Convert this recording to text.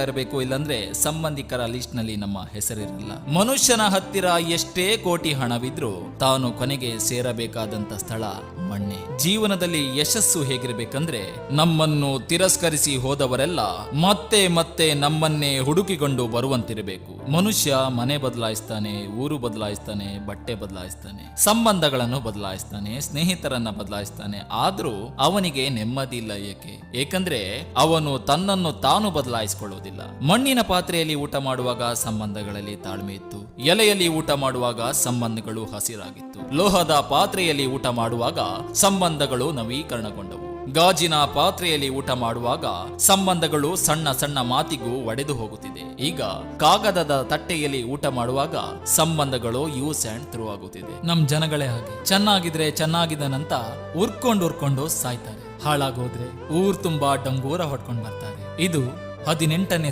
ಇರಬೇಕು ಇಲ್ಲಾಂದ್ರೆ ಸಂಬಂಧಿಕರ ಲಿಸ್ಟ್ನಲ್ಲಿ ನಮ್ಮ ಹೆಸರಿರಲ್ಲ. ಮನುಷ್ಯನ ಹತ್ತಿರ ಎಷ್ಟೇ ಕೋಟಿ ಹಣವಿದ್ರೂ ತಾನು ಕೊನೆಗೆ ಸೇರಬೇಕಾದಂತ ಸ್ಥಳ ಮಣ್ಣೆ. ಜೀವನದಲ್ಲಿ ಯಶಸ್ಸು ಹೇಗಿರ್ಬೇಕಂದ್ರೆ ನಮ್ಮನ್ನು ತಿರಸ್ಕರಿಸಿ ಹೋದವರೆಲ್ಲ ಮತ್ತೆ ಮತ್ತೆ ನಮ್ಮನ್ನೇ ಹುಡುಕಿಕೊಂಡು ಬರುವಂತಿರಬೇಕು. ಮನುಷ್ಯ ಮನೆ ಬದಲಾಯಿಸ್ತಾನೆ, ಊರು ಬದಲಾಯಿಸ್ತಾನೆ, ಬಟ್ಟೆ ಬದಲಾಯಿಸ್ತಾನೆ, ಸಂಬಂಧಗಳನ್ನು ಬದಲಾಯಿಸ್ತಾನೆ, ಸ್ನೇಹಿತರನ್ನ ಬದಲಾಯಿಸ್ತಾನೆ. ಆದ್ರೂ ಅವನಿಗೆ ನೆಮ್ಮದಿ ಇಲ್ಲ ಏಕೆ? ಏಕೆಂದ್ರೆ ಅವನು ತನ್ನನ್ನು ತಾನು ಬದಲಾಯಿಸಿಕೊಳ್ಳುವುದಿಲ್ಲ ಮಣ್ಣಿನ ಪಾತ್ರೆಯಲ್ಲಿ ಊಟ ಮಾಡುವಾಗ ಸಂಬಂಧಗಳಲ್ಲಿ ತಾಳ್ಮೆ ಇತ್ತು. ಎಲೆಯಲ್ಲಿ ಊಟ ಮಾಡುವಾಗ ಸಂಬಂಧಗಳು ಹಸಿರಾಗಿತ್ತು. ಲೋಹದ ಪಾತ್ರೆಯಲ್ಲಿ ಊಟ ಮಾಡುವಾಗ ಸಂಬಂಧಗಳು ನವೀಕರಣಗೊಂಡವು. ಗಾಜಿನ ಪಾತ್ರೆಯಲ್ಲಿ ಊಟ ಮಾಡುವಾಗ ಸಂಬಂಧಗಳು ಸಣ್ಣ ಸಣ್ಣ ಮಾತಿಗೂ ಒಡೆದು ಹೋಗುತ್ತಿದೆ. ಈಗ ಕಾಗದದ ತಟ್ಟೆಯಲ್ಲಿ ಊಟ ಮಾಡುವಾಗ ಸಂಬಂಧಗಳು ಯೂಸ್ ಅಂಡ್ ಥ್ರೂ ಆಗುತ್ತಿದೆ. ನಮ್ ಜನಗಳೇ ಹಾಗೆ. ಚೆನ್ನಾಗಿದ್ರೆ ಚೆನ್ನಾಗಿದನಂತ ಉರ್ಕೊಂಡು ಉರ್ಕೊಂಡು ಸಾಯ್ತಾರೆ. ಹಾಳಾಗೋದ್ರೆ ಊರ್ ತುಂಬಾ ಡಂಗೂರ ಹೊಡ್ಕೊಂಡು ಬರ್ತಾರೆ. ಇದು ಹದಿನೆಂಟನೇ